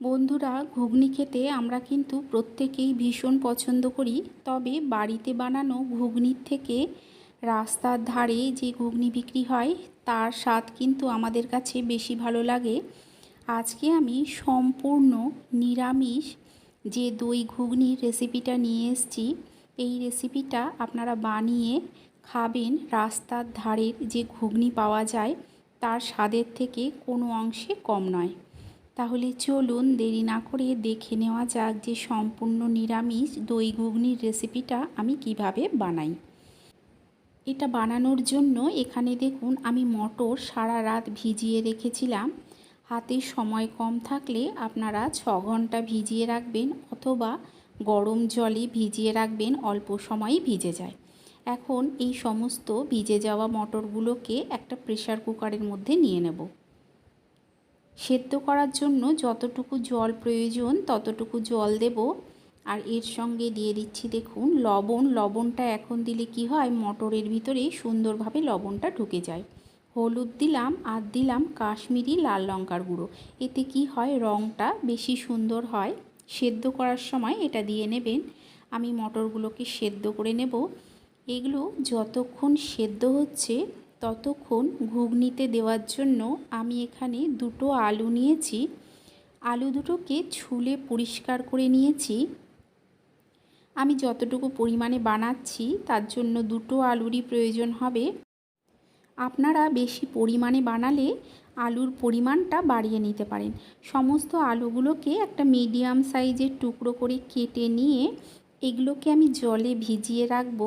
বন্ধুরা, ঘুগনি খেতে আমরা কিন্তু প্রত্যেকেই ভীষণ পছন্দ করি। তবে বাড়িতে বানানো ঘুগনির থেকে রাস্তার ধারে যে ঘুগনি বিক্রি হয়, তার স্বাদ কিন্তু আমাদের কাছে বেশি ভালো লাগে। আজকে আমি সম্পূর্ণ নিরামিষ যে দই ঘুগনির রেসিপিটা নিয়ে এসেছি, এই রেসিপিটা আপনারা বানিয়ে খাবেন রাস্তার ধারের যে ঘুগনি পাওয়া যায়, তার স্বাদের থেকে কোনো অংশে কম নয়। তাহলে চলুন দেরি না করে দেখে নেওয়া যাক যে সম্পূর্ণ নিরামিষ দই ঘুগনির রেসিপিটা আমি কীভাবে বানাই। এটা বানানোর জন্য এখানে দেখুন আমি মটর সারা রাত ভিজিয়ে রেখেছিলাম। হাতে সময় কম থাকলে আপনারা ছ ঘণ্টা ভিজিয়ে রাখবেন অথবা গরম জলে ভিজিয়ে রাখবেন, অল্প সময়ে ভিজে যায়। এখন এই সমস্ত ভিজে যাওয়া মটরগুলোকে একটা প্রেশার কুকারের মধ্যে নিয়ে নেব। সেদ্ধ করার জন্য যতটুকু জল প্রয়োজন ততটুকু জল দেব। আর এর সঙ্গে দিয়ে দিচ্ছি দেখুন, লবণ। লবণটা এখন দিলে কি হয়? মটরের ভিতরে সুন্দরভাবে লবণটা ঢুকে যায়। হলুদ দিলাম, আর দিলাম কাশ্মীরি লাল লঙ্কার গুঁড়ো। এতে কি হয়? রঙটা বেশি সুন্দর হয়। সেদ্ধ করার সময় এটা দিয়ে নেবেন। আমি মটরগুলোকে সেদ্ধ করে নেব। এগুলো যতক্ষণ সেদ্ধ হচ্ছে ততক্ষণ ঘুগনিতে দেওয়ার জন্য আমি এখানে দুটো আলু নিয়েছি। আলু দুটোকে ছুলে পরিষ্কার করে নিয়েছি। আমি যতটুকু পরিমাণে বানাচ্ছি, তার জন্য দুটো আলুরই প্রয়োজন হবে। আপনারা বেশি পরিমাণে বানালে আলুর পরিমাণটা বাড়িয়ে নিতে পারেন। সমস্ত আলুগুলোকে একটা মিডিয়াম সাইজের টুকরো করে কেটে নিয়ে এগুলোকে আমি জলে ভিজিয়ে রাখব।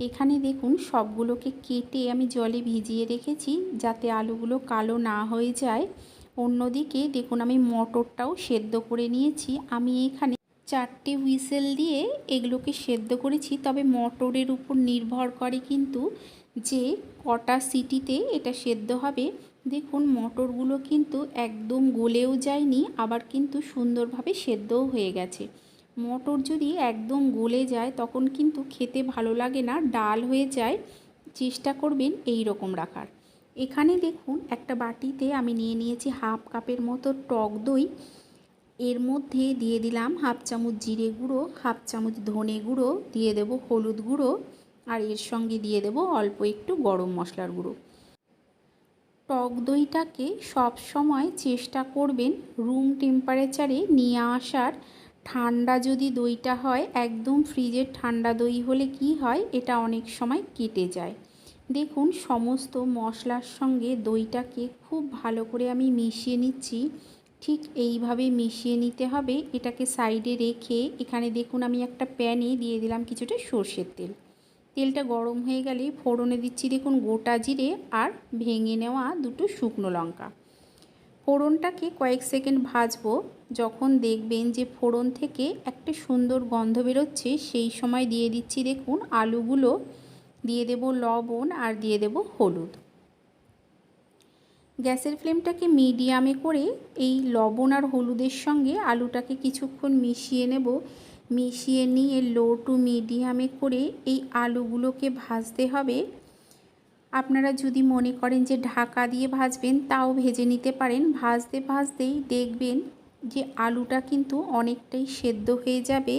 এখানে দেখুন সবগুলোকে কেটে আমি জলে ভিজিয়ে রেখেছি যাতে আলুগুলো কালো না হয়ে যায়। অন্যদিকে দেখুন আমি মটরটাও সেদ্ধ করে নিয়েছি। আমি এখানে চারটে হুইসেল দিয়ে এগুলোকে সেদ্ধ করেছি। তবে মটরের উপর নির্ভর করে কিন্তু যে কটা সিটিতে এটা সেদ্ধ হবে। দেখুন মটরগুলো কিন্তু একদম গলেও যায়নি, আবার কিন্তু সুন্দরভাবে সেদ্ধও হয়ে গেছে। মটর যদি একদম গলে যায়, তখন কিন্তু খেতে ভালো লাগে না, ডাল হয়ে যায়। চেষ্টা করবেন এই রকম রাখার। এখানে দেখুন, একটা বাটিতে আমি নিয়ে নিয়েছি হাফ কাপের মতো টক দই। এর মধ্যে দিয়ে দিলাম হাফ চামচ জিরে গুঁড়ো, হাফ চামচ ধনে গুঁড়ো, দিয়ে দেব হলুদ গুঁড়ো, আর এর সঙ্গে দিয়ে দেব অল্প একটু গরম মশলার গুঁড়ো। টক দইটাকে সব সময় চেষ্টা করবেন রুম টেম্পারেচারে নিয়ে আসার ঠান্ডা যদি দইটা হয়, একদম ফ্রিজের ঠান্ডা দই হলে কি হয়? এটা অনেক সময় কেটে যায়। দেখুন, সমস্ত মশলার সঙ্গে দইটাকে খুব ভালো করে আমি মিশিয়ে নিচ্ছি। ঠিক এইভাবে মিশিয়ে নিতে হবে। এটাকে সাইডে রেখে এখানে দেখুন, আমি একটা প্যানে দিয়ে দিলাম কিছুটা সর্ষের তেল। তেলটা গরম হয়ে গেলে ফোড়নে দিচ্ছি দেখুন, গোটা জিরে আর ভেঙে নেওয়া দুটো শুকনো লঙ্কা। ফোড়নটাকে কয়েক সেকেন্ড ভাজবো। যখন দেখবেন যে ফোড়ন থেকে একটা সুন্দর গন্ধ বেরোচ্ছে, সেই সময় দিয়ে দিচ্ছি দেখুন আলুগুলো। দিয়ে দেব লবণ আর দিয়ে দেব হলুদ। গ্যাসের ফ্লেমটাকে মিডিয়ামে করে এই লবণ আর হলুদের সঙ্গে আলুটাকে কিছুক্ষণ মিশিয়ে নেব। মিশিয়ে নিয়ে লো টু মিডিয়ামে করে এই আলুগুলোকে ভাজতে হবে। আপনারা যদি মনে করেন যে ঢাকা দিয়ে ভাজবেন, তাও ভেজে নিতে পারেন। ভাজতে ভাজতেই দেখবেন যে আলুটা কিন্তু অনেকটাই সেদ্ধ হয়ে যাবে।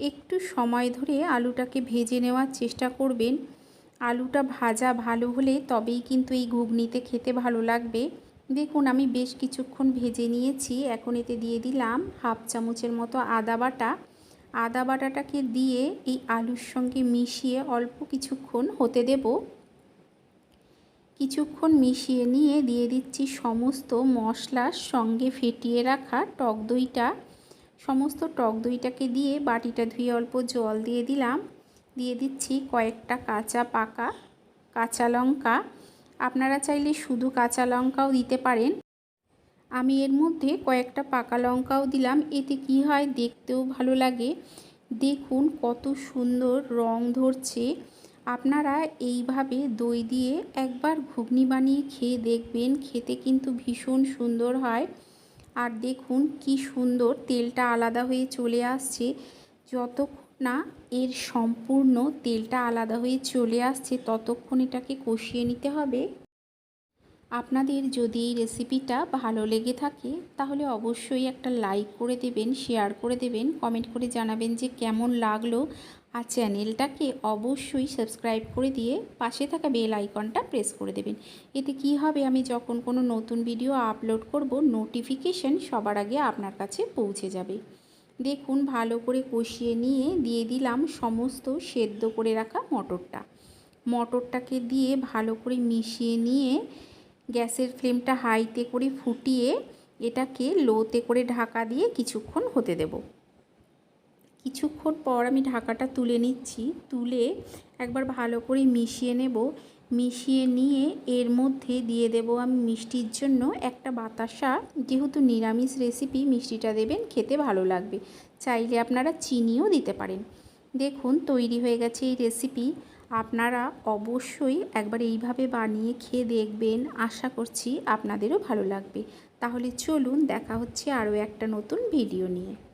একটু সময় ধরে আলুটাকে ভেজে নেওয়ার চেষ্টা করবেন। আলুটা ভাজা ভালো হলে তবেই কিন্তু এই ঘুগনিতে খেতে ভালো লাগবে। দেখুন, আমি বেশ কিছুক্ষণ ভেজে নিয়েছি। এখন এতে দিয়ে দিলাম হাফ চামচের মতো আদা বাটা। আদা বাটাটাকে দিয়ে এই আলুর সঙ্গে মিশিয়ে অল্প কিছুক্ষণ হতে দেব। কিছুক্ষণ মিশিয়ে নিয়ে দিয়ে দিচ্ছি সমস্ত মশলার সঙ্গে ফেটিয়ে রাখা টক দইটা। সমস্ত টক দইটাকে দিয়ে বাটিটা ধুয়ে অল্প জল দিয়ে দিলাম। দিয়ে দিচ্ছি কয়েকটা কাঁচা পাকা কাঁচা লঙ্কা। আপনারা চাইলে শুধু কাঁচা লঙ্কাও দিতে পারেন। আমি এর মধ্যে কয়েকটা পাকা লঙ্কাও দিলাম। এতে কি হয় দেখতেও ভালো লাগে। দেখুন কত সুন্দর রং ধরছে। আপনারা এইভাবে দই দিয়ে একবার ঘুগনি বানিয়ে খেয়ে দেখবেন, খেতে কিন্তু ভীষণ সুন্দর হয়। আর দেখুন কি সুন্দর তেলটা আলাদা হয়ে চলে আসছে। যতক্ষণ না এর সম্পূর্ণ তেলটা আলাদা হয়ে চলে আসছে, ততক্ষণ এটাকে কষিয়ে নিতে হবে। আপনাদের যদি এই রেসিপিটা ভালো লেগে থাকে, তাহলে অবশ্যই একটা লাইক করে দেবেন শেয়ার করে দেবেন কমেন্ট করে জানাবেন যে কেমন লাগল। আর চ্যানেলটাকে অবশ্যই সাবস্ক্রাইব করে দিয়ে পাশে থাকা বেল আইকনটা প্রেস করে দেবেন। এতে কি হবে, আমি যখন কোনো নতুন ভিডিও আপলোড করব নোটিফিকেশন সবার আগে আপনার কাছে পৌঁছে যাবে। দেখুন, ভালো করে কষিয়ে নিয়ে দিয়ে দিলাম সমস্ত সেদ্ধ করে রাখা মটরটা। মটরটাকে দিয়ে ভালো করে মিশিয়ে নিয়ে গ্যাসের ফ্লেমটা হাইতে করে ফুটিয়ে এটাকে লোতে করে ঢাকা দিয়ে কিছুক্ষণ হতে দেব। কিছুক্ষণ পর আমি ঢাকাটা তুলে নিচ্ছি। তুলে একবার ভালো করে মিশিয়ে নেব। মিশিয়ে নিয়ে এর মধ্যে দিয়ে দেব আমি মিষ্টির জন্য একটা বাতাসা। যেহেতু নিরামিষ রেসিপি মিষ্টিটা দেবেন, খেতে ভালো লাগবে। চাইলে আপনারা চিনিও দিতে পারেন। দেখুন, তৈরি হয়ে গেছে এই রেসিপি আপনারা অবশ্যই একবার এইভাবে বানিয়ে খেয়ে দেখবেন। আশা করছি আপনাদেরও ভালো লাগবে। তাহলে চলুন দেখা হচ্ছে আরও একটা নতুন ভিডিও নিয়ে।